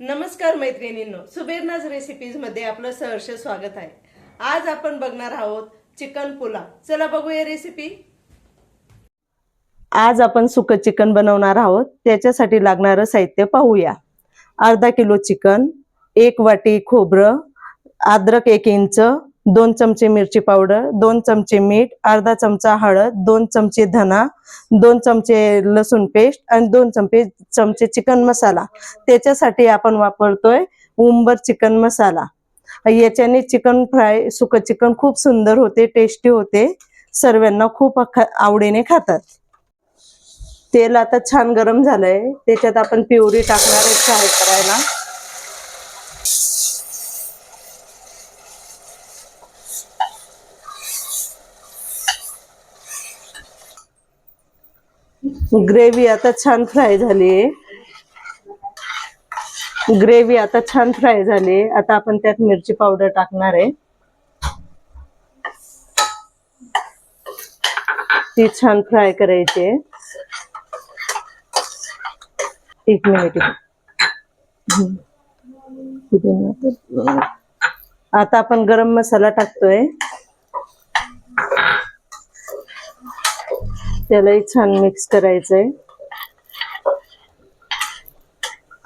नमस्कार मैत्रिणींनो सुबेरनाज रेसिपीजमध्ये आपलं सहर्ष स्वागत आहे. आज आपण बघणार आहोत चिकन पुलाव. चला बघूया रेसिपी आज आपण सुकं चिकन बनवणार आहोत. त्याच्यासाठी लागणारं साहित्य पाहूया. अर्धा किलो चिकन एक वाटी खोबरं अद्रक एक इंच दोन चमचे मिरची पावडर दोन चमचे मीठ अर्धा चमचा हळद दोन चमचे धना दोन चमचे लसूण पेस्ट आणि दोन चमचे चमचे चिकन मसाला. त्याच्यासाठी आपण वापरतोय उंबर चिकन मसाला. याच्याने चिकन फ्राय सुकं चिकन खूप सुंदर होते टेस्टी होते. सर्वांना खूप आवडीने खातात. तेल आता छान गरम झालंय. त्याच्यात आपण पिवरी टाकणार आहे फ्राय करायला. ग्रेव्ही आता छान फ्राय झाली आहे. ग्रेव्ही आता छान फ्राय झाली आता आपण त्यात मिरची पावडर टाकणार आहे. ती छान फ्राय करायची आहे. एक मिनिट. आता आपण गरम मसाला टाकतोय. त्यालाही छान मिक्स करायचंय.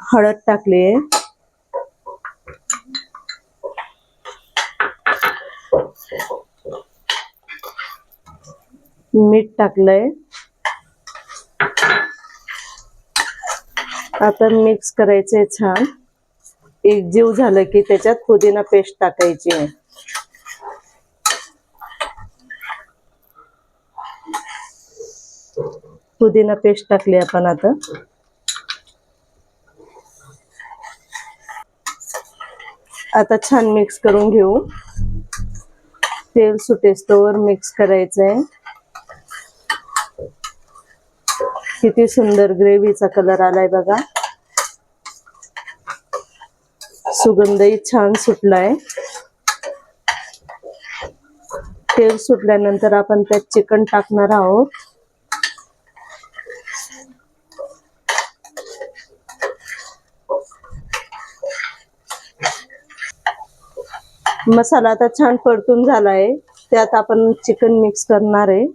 हळद टाकली मीठ टाकलंय. आता मिक्स करायचंय छान. एक जीव झालं की त्याच्यात पुदिना पेस्ट टाकायची आहे. पुदिना पेस्ट टाकली आपण आता. आता छान मिक्स करून घेऊ. तेल सुटेस्तोवर मिक्स करायचंय. किती सुंदर ग्रेव्हीचा कलर आलाय बघा. सुगंधही छान सुटलाय. तेल सुटल्यानंतर आपण त्यात चिकन टाकणार आहोत. मसाला आता छान परतून झालाय. त्यात आपण चिकन मिक्स करणार आहे.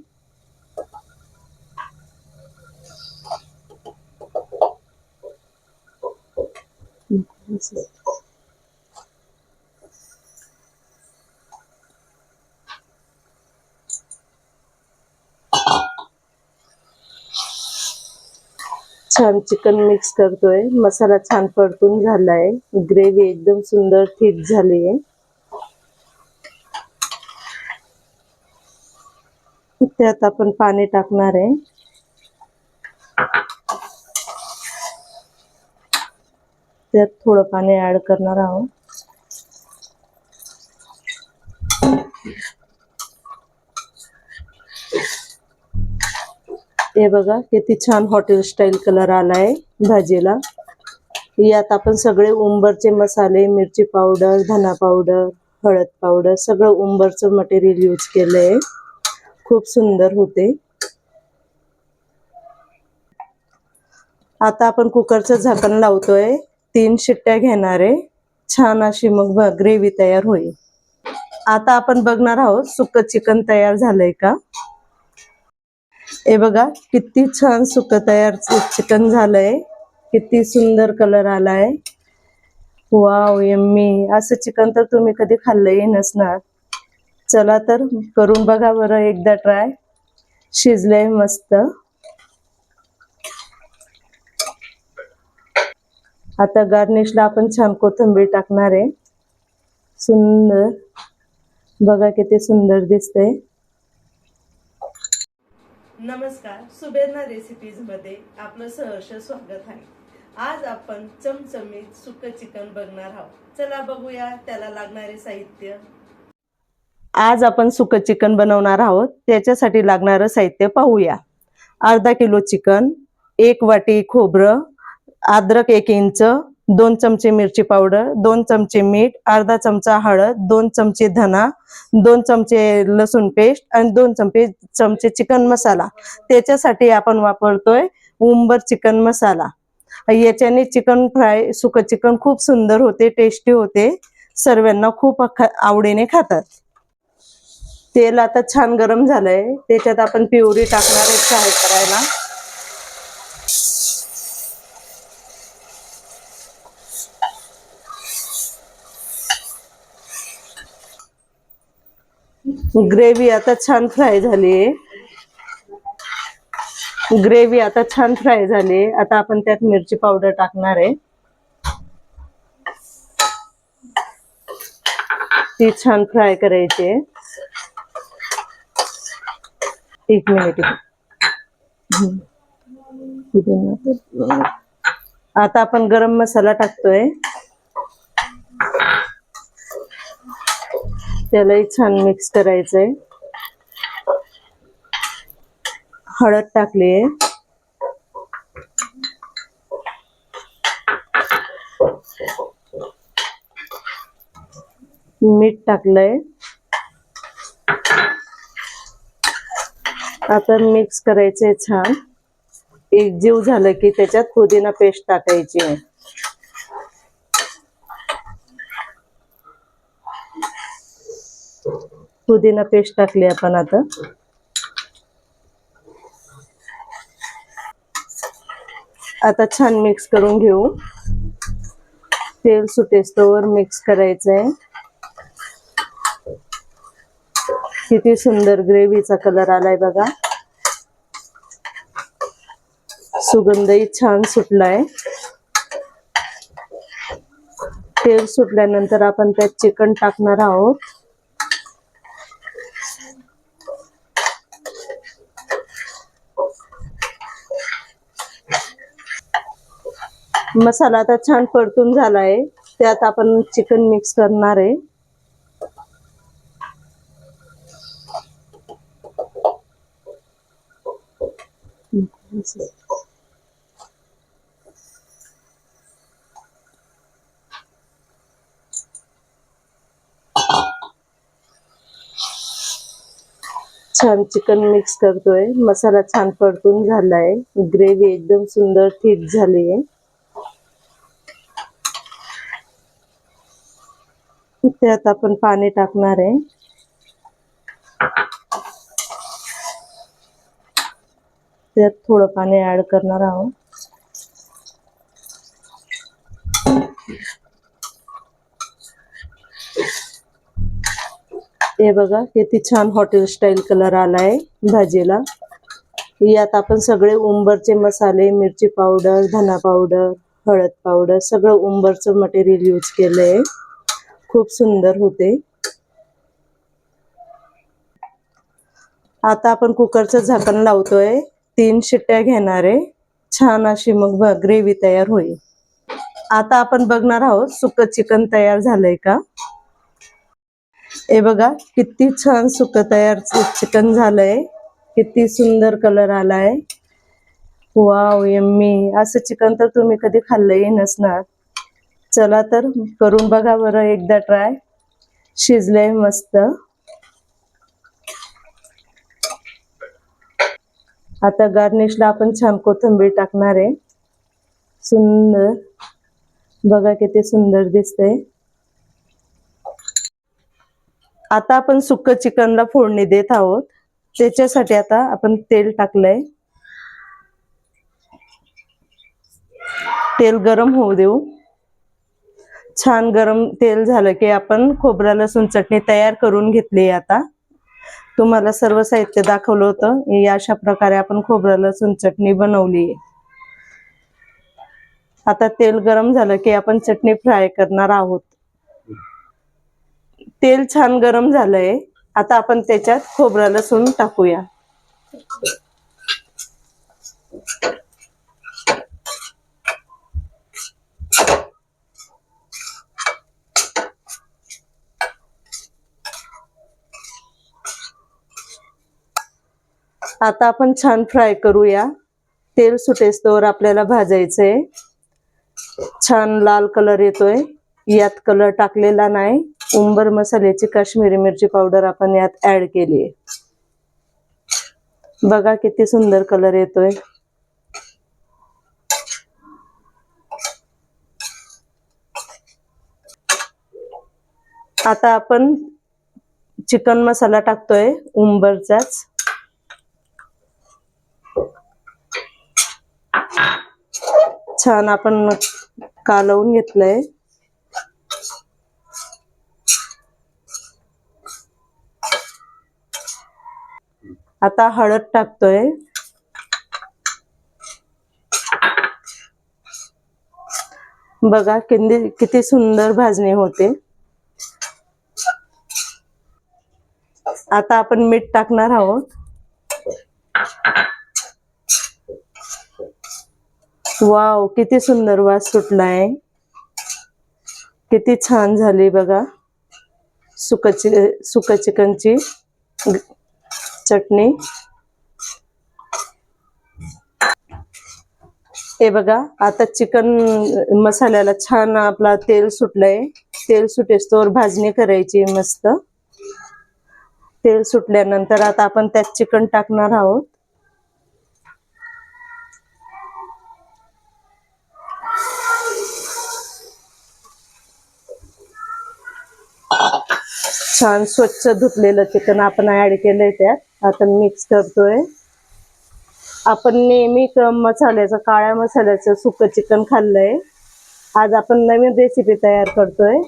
छान चिकन मिक्स करतोय. मसाला छान परतून झालाय. ग्रेव्ही एकदम सुंदर ठीक झाली आहे त्यात आपण पाणी टाकणार आहे. त्यात थोडं पाणी ऍड करणार आहोत. हे बघा किती छान हॉटेल स्टाईल कलर आलाय भाजीला. यात आपण सगळे उंबरचे मसाले मिरची पावडर धना पावडर हळद पावडर सगळं उंबरचं मटेरियल यूज केलंय. खूप सुंदर होते. आता आपण कुकरचं झाकण लावतोय. तीन शिट्ट्या घेणार आहे. छान अशी मग ग्रेव्ही तयार होईल. आता आपण बघणार आहोत सुक चिकन तयार झालंय का? हे बघा किती छान सुकं तयार चिकन झालंय. किती सुंदर कलर आलाय. वाव यम्मी असं चिकन तर तुम्ही कधी खाल्लंही नसणार. चला तर करून बघा बरं एकदा ट्राय शिजलंय मस्त. आता गार्निशला आपण छान कोथिंबीर टाकणार आहे. सुंदर. बघा किती सुंदर दिसतंय. नमस्कार सुबेरना रेसिपीजमध्ये आपलं सहर्ष स्वागत आहे. आज आपण चमचमीत सुक चिकन बघणार आहोत. चला बघूया त्याला लागणारे साहित्य. आज आपण सुकं चिकन बनवणार आहोत. त्याच्यासाठी लागणारं साहित्य पाहूया. अर्धा किलो चिकन एक वाटी खोबरं अद्रक एक इंच दोन चमचे मिरची पावडर दोन चमचे मीठ अर्धा चमचा हळद दोन चमचे धना दोन चमचे लसूण पेस्ट आणि दोन चमचे चमचे चिकन मसाला. त्याच्यासाठी आपण वापरतोय उंबर चिकन मसाला. याच्याने चिकन फ्राय सुकं चिकन खूप सुंदर होते टेस्टी होते. सर्वांना खूप आवडीने खातात. तेल आता छान गरम झालंय. त्याच्यात आपण पिवरी टाकणार आहे फ्राय करायला. ग्रेव्ही आता छान फ्राय झाली आहे ग्रेव्ही आता छान फ्राय झाली आता आपण त्यात मिरची पावडर टाकणार आहे. ती छान फ्राय करायची एक मिनिट. आता आपण गरम मसाला त्यालाही छान मिक्स करायचंय. हळद टाकली मीठ टाकलंय. आता मिक्स करायचे छान. एक जीव झालं की त्याच्यात पुदिना पेस्ट टाकायची. आहे पुदिना पेस्ट टाकली आपण आता. आता छान मिक्स करून घेऊ. तेल सुटेस्तोवर मिक्स करायचं आहे किती सुंदर ग्रेव्हीचा कलर आलाय बघा. सुगंधही छान सुटलाय. तेल सुटल्यानंतर आपण त्यात चिकन टाकणार आहोत. मसाला आता छान परतून झालाय. त्यात आपण चिकन मिक्स करणार आहे. छान चिकन मिक्स करतोय. मसाला छान परतून झालाय. ग्रेव्ही एकदम सुंदर ठीक झाली आहे त्यात आपण पाणी टाकणार आहे. त्यात थोडं पाणी ऍड करणार आहोत. हे बघा किती छान हॉटेल स्टाईल कलर आलाय भाजीला. यात आपण सगळे उंबरचे मसाले मिरची पावडर धना पावडर हळद पावडर सगळं उंबरचं मटेरियल यूज केलंय. खूप सुंदर होते. आता आपण कुकरचं झाकण लावतोय. तीन शिट्ट्या घेणार आहे छान अशी मग ग्रेव्ही तयार होईल. आता आपण बघणार आहोत सुक चिकन तयार झालंय का? हे बघा किती छान सुक तयार चिकन झालंय. किती सुंदर कलर आलाय. वाव यम्मी असं चिकन तर तुम्ही कधी खाल्लंही नसणार. चला तर करून बघा बरं एकदा ट्राय शिजलंय मस्त. आता गार्निशला आपण छान कोथिंबीर टाकणार आहे. सुंदर. बघा किती सुंदर दिसतंय. आता आपण सुक्क चिकनला फोडणी देत आहोत. त्याच्यासाठी आता आपण तेल टाकलंय. तेल गरम होऊ देऊ. छान गरम तेल झालं की आपण खोबरा लसूण चटणी तयार करून घेतली आता. तुम्हाला सर्व साहित्य दाखवलं होतं. अशा प्रकारे आपण खोबरं लसूण चटणी बनवली. आता तेल गरम झालं की आपण चटणी फ्राय करणार आहोत. तेल छान गरम झालंय. आता आपण त्याच्यात खोबरं लसूण टाकूया. आता आपण छान फ्राय करूया. तेल सुटेस्तोवर आपल्याला भाजायचं आहे छान लाल कलर येतोय. यात कलर टाकलेला नाही. उंबर मसाल्याची काश्मीरी मिरची पावडर आपण यात ऍड केली आहे. बघा किती सुंदर कलर येतोय. आता आपण चिकन मसाला टाकतोय उंबरचाच. छान आपण कालवून घेतलंय. आता हळद टाकतोय. बघा किती किती सुंदर भाजणी होते. आता आपण मीठ टाकणार आहोत. वाव किती सुंदर वास सुटलाय. किती छान झाली बघा. सुक सुक चिकनची चटणी. हे बघा आता चिकन मसाल्याला छान आपला तेल सुटलंय. तेल सुटेस्तोवर भाजणी करायची मस्त. तेल सुटल्यानंतर आता आपण त्यात चिकन टाकणार आहोत. छान स्वच्छ धुतलेलं चिकन आपण ऍड केलंय त्यात. आता मिक्स करतोय. आपण नेहमी क- मसाल्याचं काळ्या मसाल्याचं सुकं चिकन खाल्लंय. आज आपण नवीन रेसिपी तयार करतोय.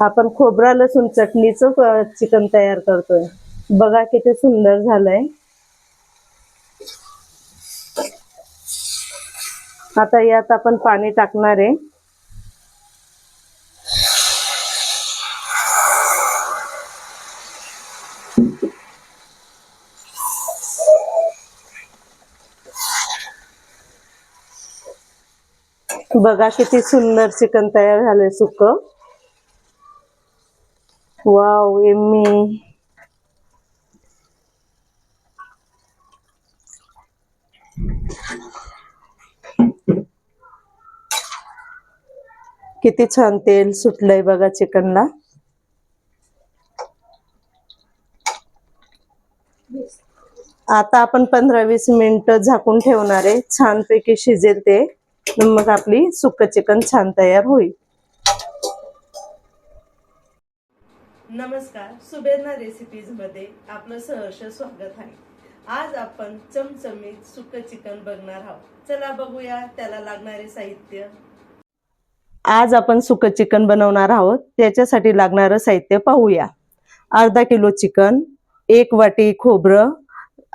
आपण खोबरा लसूण चटणीचं चिकन तयार करतोय. बघा किती सुंदर झालंय. आता यात आपण पाणी टाकणार आहे. बघा किती सुंदर चिकन तयार झालंय सुक. Wow yummy. किती छान तेल सुटलंय बघा चिकनला. आता आपण पंधरा वीस मिनिट झाकून ठेवणार आहे. छानपैकी शिजेल ते. मग आपली सुक्क चिकन छान तयार होईल. नमस्कार सुबेना रेसिपीजमध्ये आपलं सहर्ष स्वागत आहे. आज आपण चमचमीत सुक्क चिकन बघणार आहोत. चला बघूया त्याला लागणारे साहित्य. आज आपण सुक्क चिकन बनवणार आहोत. त्याच्यासाठी लागणारं साहित्य पाहूया. अर्धा किलो चिकन एक वाटी खोबरं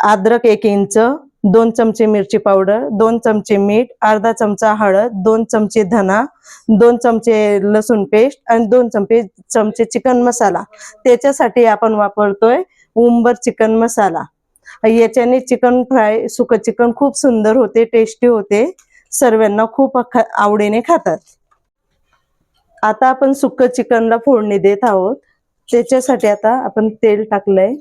अद्रक एक इंच दोन चमचे मिरची पावडर दोन चमचे मीठ अर्धा चमचा हळद दोन चमचे धना दोन चमचे लसूण पेस्ट आणि दोन चमचे चमचे चिकन मसाला. त्याच्यासाठी आपण वापरतोय उंबर चिकन मसाला. याच्याने चिकन फ्राय सुक चिकन खूप सुंदर होते टेस्टी होते. सर्वांना खूप आवडीने खातात. आता आपण सुक्क चिकनला फोडणी देत आहोत. त्याच्यासाठी आता आपण तेल टाकलंय.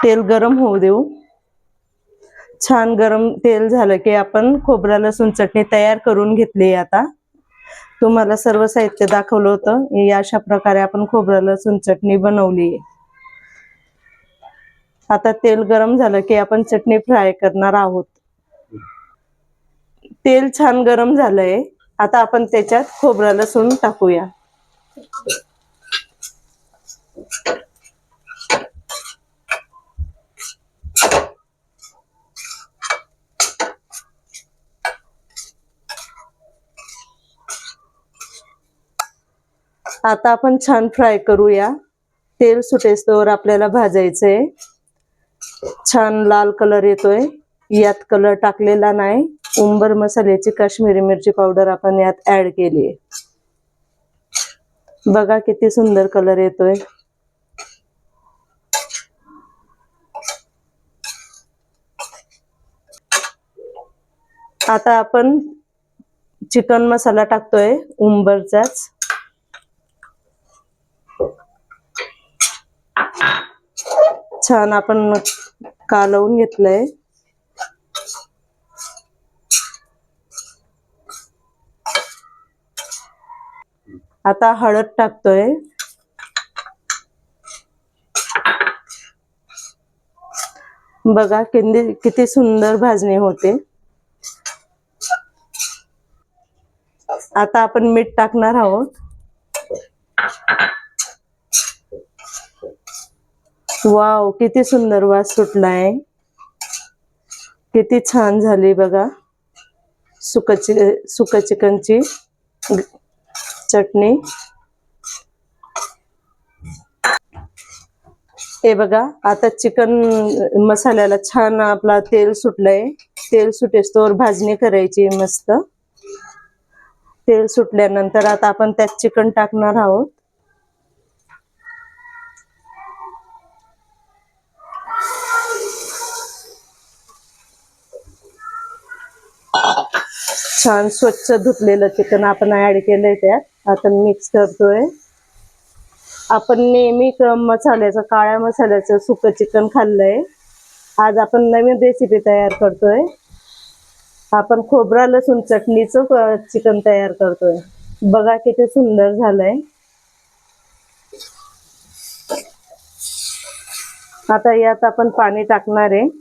तेल गरम होऊ देऊ. छान गरम तेल झालं की आपण खोबरा लसूण चटणी तयार करून घेतली आता. तुम्हाला सर्व साहित्य दाखवलं होतं. या अशा प्रकारे आपण खोबरा लसूण चटणी बनवली आता तेल गरम झालं की आपण चटणी फ्राय करणार आहोत. तेल छान गरम झालंय. आता आपण त्याच्यात खोबरा लसूण टाकूया. आता आपण छान फ्राय करूया. तेल सुटेस्तोवर आपल्याला भाजायचंय. छान लाल कलर येतोय. यात कलर टाकलेला नाही. उंबर मसाल्याची काश्मीरी मिरची पावडर आपण यात ऍड केली आहे बघा किती सुंदर कलर येतोय. आता आपण चिकन मसाला टाकतोय उंबरचाच. छान आपण कालवून घेतलंय. आता हळद टाकतोय. बघा किती किती सुंदर भाजणी होते. आता आपण मीठ टाकणार आहोत. वाव किती सुंदर वास सुटलाय. किती छान झाली बघा. सुकची सुक चिकनची चटणी. हे बघा आता चिकन मसाल्याला छान आपला तेल सुटलंय. तेल सुटेस्तोवर भाजणी करायची मस्त. तेल सुटल्यानंतर आता आपण त्यात चिकन टाकणार आहोत. छान स्वच्छ धुतलेलं चिकन आपण ऍड केलंय त्यात. आता मिक्स करतोय. आपण नेहमी क- मसाल्याचं काळ्या मसाल्याचं सुकं चिकन खाल्लंय. आज आपण नवीन रेसिपी तयार करतोय. आपण खोबरा लसूण चटणीचं चिकन तयार करतोय. बघा किती सुंदर झालंय. आता यात आपण पाणी टाकणार आहे.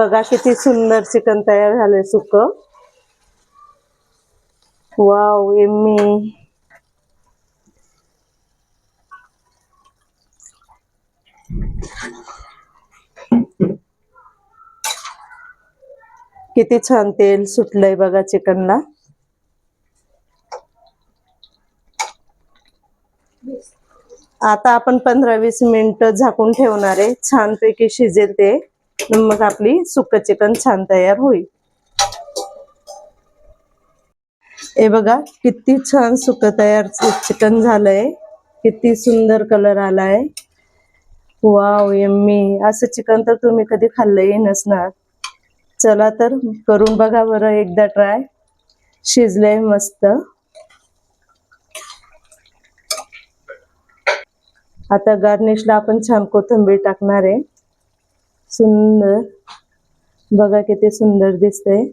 बघा किती सुंदर चिकन तयार झालंय सुक. Wow yummy. किती छान तेल सुटलंय बघा चिकनला. आता आपण पंधरा वीस मिनिट झाकून ठेवणार आहे. छानपैकी शिजेल ते. मग आपली सुक चिकन छान तयार होईल. हे बघा किती छान सुक तयार चिकन झालंय. किती सुंदर कलर आलाय. वाव यम्मी असं चिकन तर तुम्ही कधी खाल्लंही नसणार. चला तर करून बघा बरं एकदा ट्राय शिजलंय मस्त. आता गार्निशला आपण छान कोथिंबीर टाकणार आहे. सुंदर. बघा किती सुंदर दिसतंय.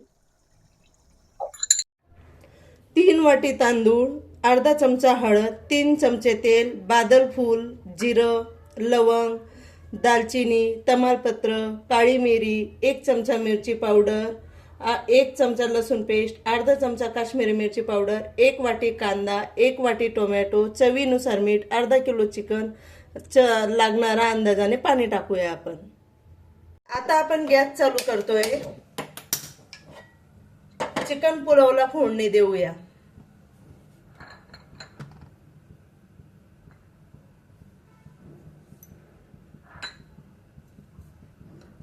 तीन वाटी तांदूळ अर्धा चमचा हळद तीन चमचे तेल बादल फूल जिरं लवंग दालचिनी तमालपत्र काळी मिरी एक चमचा मिरची पावडर एक चमचा लसूण पेस्ट अर्धा चमचा काश्मीरी मिरची पावडर एक वाटी कांदा एक वाटी टोमॅटो चवीनुसार मीठ अर्धा किलो चिकन च लागणारा अंदाजाने पाणी टाकूया आपण. आता आपण गॅस चालू करतोय. चिकन पुलावला फोडणी देऊया.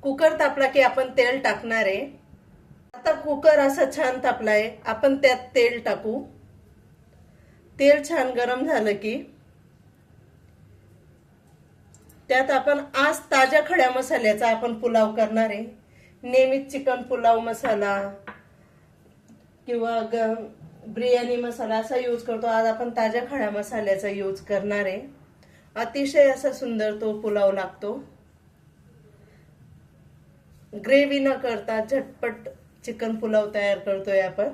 कुकर तापला की आपण तेल टाकणार आहे. आता कुकर असा छान तापलाय. आपण त्यात तेल टाकू. तेल छान गरम झालं की त्यात आपण आज ताज्या खड्या मसाल्याचा आपण पुलाव करणार आहे. नेहमीच चिकन पुलाव मसाला किंवा ग बिर्याणी मसाला असा यूज करतो. आज आपण ताज्या खड्या मसाल्याचा यूज करणार आहे. अतिशय असा सुंदर तो पुलाव लागतो. ग्रेव्ही न करता झटपट चिकन पुलाव तयार करतोय आपण.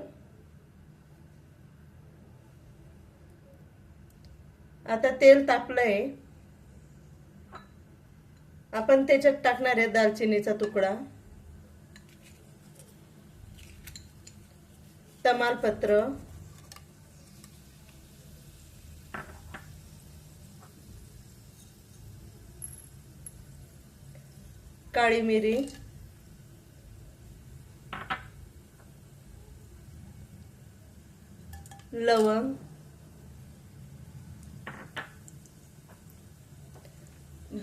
आता तेल तापलंय. आपण त्याच्यात टाकणार आहे दालचिनीचा तुकडा. तमालपत्र. काळी मिरी. लवंग.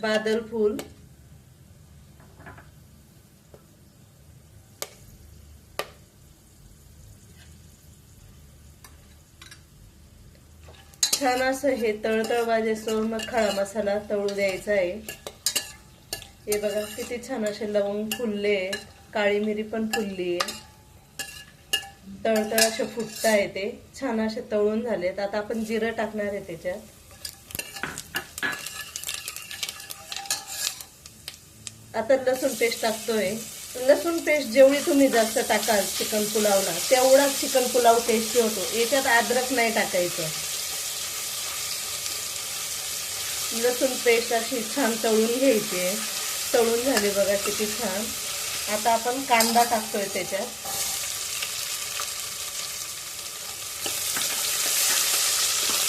बादल फूल. छान असं हे तळतळ वाजेसो मग खडा मसाला तळू द्यायचा आहे. हे बघा किती छान असे लवंग फुलले काळी मिरी पण फुलली. आहे तळतळ असे आहे ते छान असे तळून झालेत. आता आपण जिरं टाकणार आहे त्याच्यात. आता लसूण पेस्ट टाकतोय. लसूण पेस्ट जेवढी तुम्ही जास्त टाकाल चिकन पुलावला तेवढाच चिकन पुलाव टेस्टी होतो. याच्यात अद्रक नाही टाकायचं. लसूण पेस्ट अशी छान तळून घ्यायची. तळून झाली बघा किती छान. आता आपण कांदा टाकतोय त्याच्यात.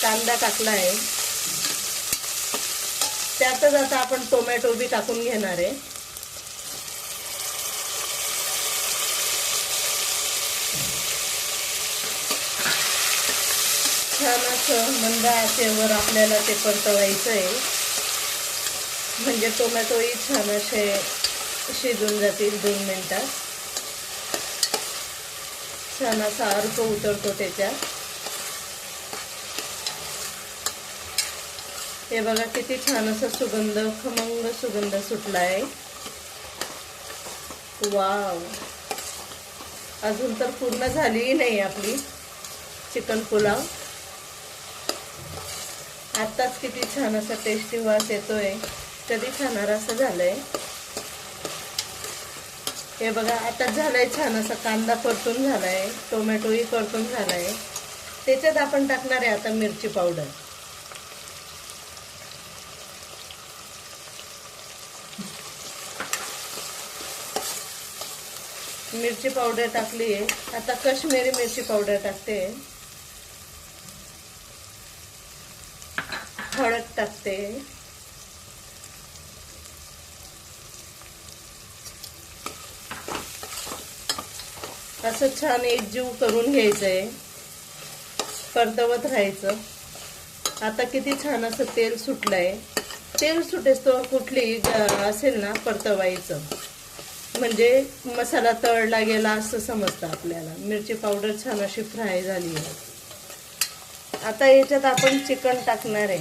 कांदा टाकला आहे. त्यातच आता आपण टोमॅटो बी टाकून घेणार आहे छान असं मंद आचेवर आपल्याला ते परतवायचं आहे म्हणजे टोमॅटोही छान असे शिजून जातील दोन मिनटात. छान असा अर्क उतरतो त्याच्यात. हे बघा किती छान असा सुगंध खमंग सुगंध सुटला आहे वाव. अजून तर पूर्ण झालीही नाही आपली चिकन पुलाव. आत्ताच किती छान असा टेस्टी वास येतोय. कधी खाणार असं झालंय? हे बघा आता झालंय छान असा कांदा परतून झालाय टोमॅटोही परतून झालाय. त्याच्यात आपण टाकणार आहे आता मिरची पावडर. मिरची पावडर टाकली आहे आता कश्मीरी मिरची पावडर टाकते. हळद टाकते असं छान एकजीव करून घ्यायचंय. परतवत राहायचं. आता किती छान असं तेल सुटलंय. तेल सुटेस तो कुठली असेल ना परतवायचं. म्हणजे मसाला तळला गेला असं समजतं आपल्याला. मिरची पावडर छान अशी फ्राय झाली आहे. आता याच्यात आपण चिकन टाकणार आहे.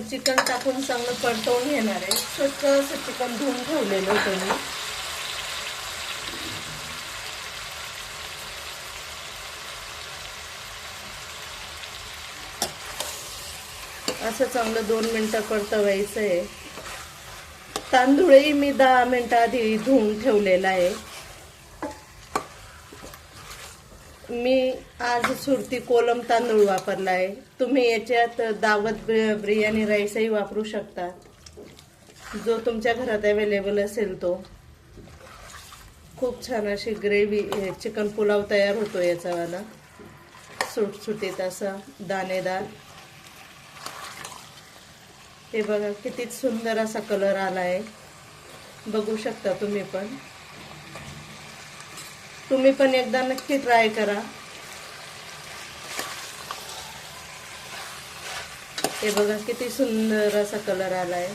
चिकन टाकून चांगलं परतवून घेणार आहे. स्वच्छ असं चिकन धुवून ठेवलेलं होतं मी. असं चांगलं दोन मिनटं परतवायचं आहे तांदूळही मी दहा मिनिटं आधी धुवून ठेवलेला आहे. मी आज सुरती कोलम तांदूळ वापरला आहे तुम्ही याच्यात दावत बिर्याणी राईसही वापरू शकता जो तुमच्या घरात अवेलेबल असेल तो. खूप छान अशी ग्रेव्ही चिकन पुलाव तयार होतो याचावाला सुटसुटीत असा दाणेदार. हे बघा किती सुंदर असा कलर आला आहे बघू शकता तुम्ही पण. तुम्ही पण एकदा नक्की ट्राय करा. हे बघा किती सुंदर असा कलर आलाय.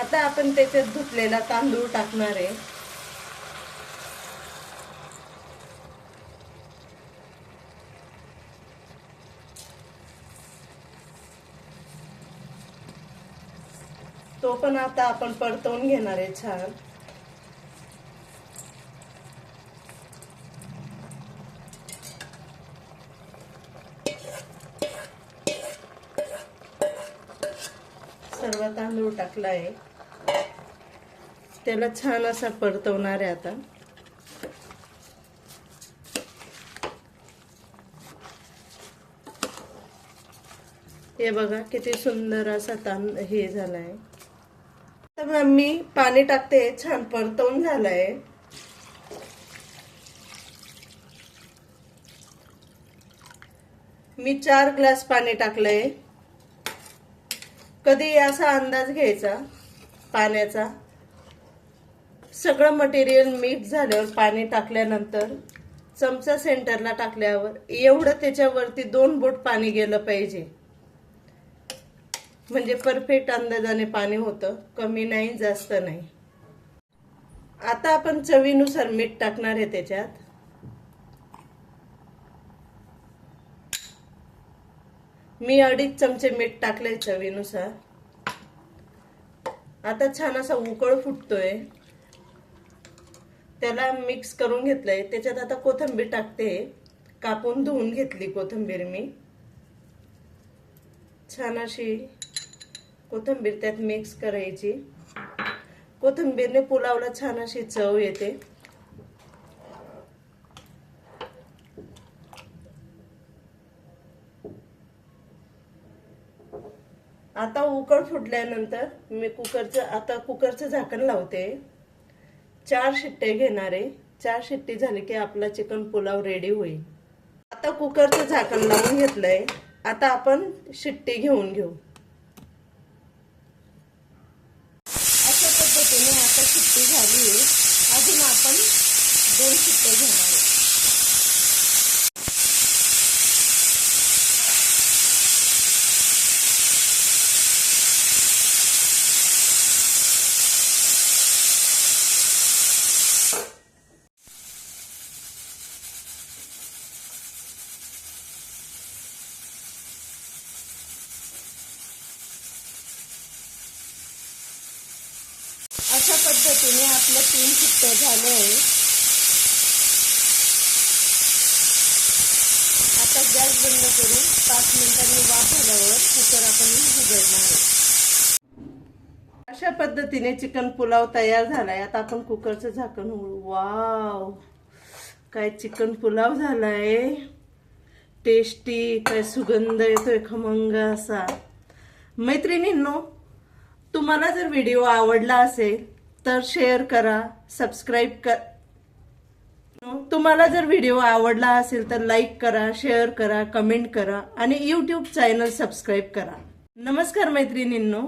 आता आपण त्याच्यात धुतलेला तांदूळ टाकणार आहे. तो पण आता आपण परतवून घेणार आहे छान सर्व तांदूळ टाकला आहे त्याला छान असा परतवणार आहे आता. हे बघा किती सुंदर असा तांद हे झालाय. तर मी पाणी टाकते छान परतवून झालंय. मी चार ग्लास पाणी टाकलंय. कधी असा अंदाज घ्यायचा? पाण्याचा? सगळं मटेरियल मीठ झाल्यावर पाणी टाकल्यानंतर चमचा सेंटरला टाकल्यावर एवढं त्याच्यावरती दोन बोट पाणी गेलं पाहिजे. म्हणजे परफेक्ट अंदाजाने पाणी होतं कमी नाही जास्त नाही. आता आपण चवीनुसार मीठ टाकणार आहे त्याच्यात. मी अडीच चमचे मीठ टाकले चवीनुसार. आता छान असा उकळ फुटतोय. त्याला मिक्स करून घेतलंय. त्याच्यात आता कोथिंबीर टाकते. कापून धुवून घेतली कोथिंबीर मी. छान अशी कोथिंबीर त्यात मिक्स करायची. कोथिंबीरने पुलावला छान अशी चव येते. आता उकळ फुटल्यानंतर मी कुकरचं आता कुकरचं झाकण लावते. चार शिट्टे घेणारे चार शिट्टी झाली की आपला चिकन पुलाव रेडी होईल. आता कुकरचं झाकण लावून घेतलंय. आता आपण शिट्टी घेऊन घेऊ. अशा पद्धतीने आता शिट्टी झाली आहे. अजून आपण दोन शिट्टे घेणार आहे अशा पद्धतीने आपलं तीन शिट्टे झाले आहे आता गॅस बंद करून पाच मिनिटांनी वाफ झाल्यावर कुकर आपण उघडणार अशा पद्धतीने चिकन पुलाव तयार झालाय. आता आपण कुकरचं झाकण उघडू. वाव! काय चिकन पुलाव झालाय. टेस्टी काय सुगंध येतोय खमंग असा. मैत्रिणींनो तुम्हाला जर व्हिडिओ आवडला असेल तर शेअर करा सबस्क्राईब कर तुम्हाला जर व्हिडिओ आवडला असेल तर लाईक करा शेअर करा कमेंट करा आणि यूट्यूब चॅनल सबस्क्राईब करा. नमस्कार मैत्रिणींनो.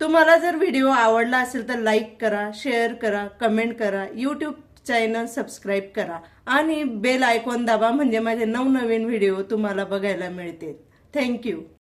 तुम्हाला जर व्हिडिओ आवडला असेल तर लाईक करा शेअर करा कमेंट करा यूट्यूब चॅनल सबस्क्राईब करा आणि बेल आयकॉन दाबा म्हणजे माझे नवनवीन व्हिडिओ तुम्हाला बघायला मिळतील. थँक्यू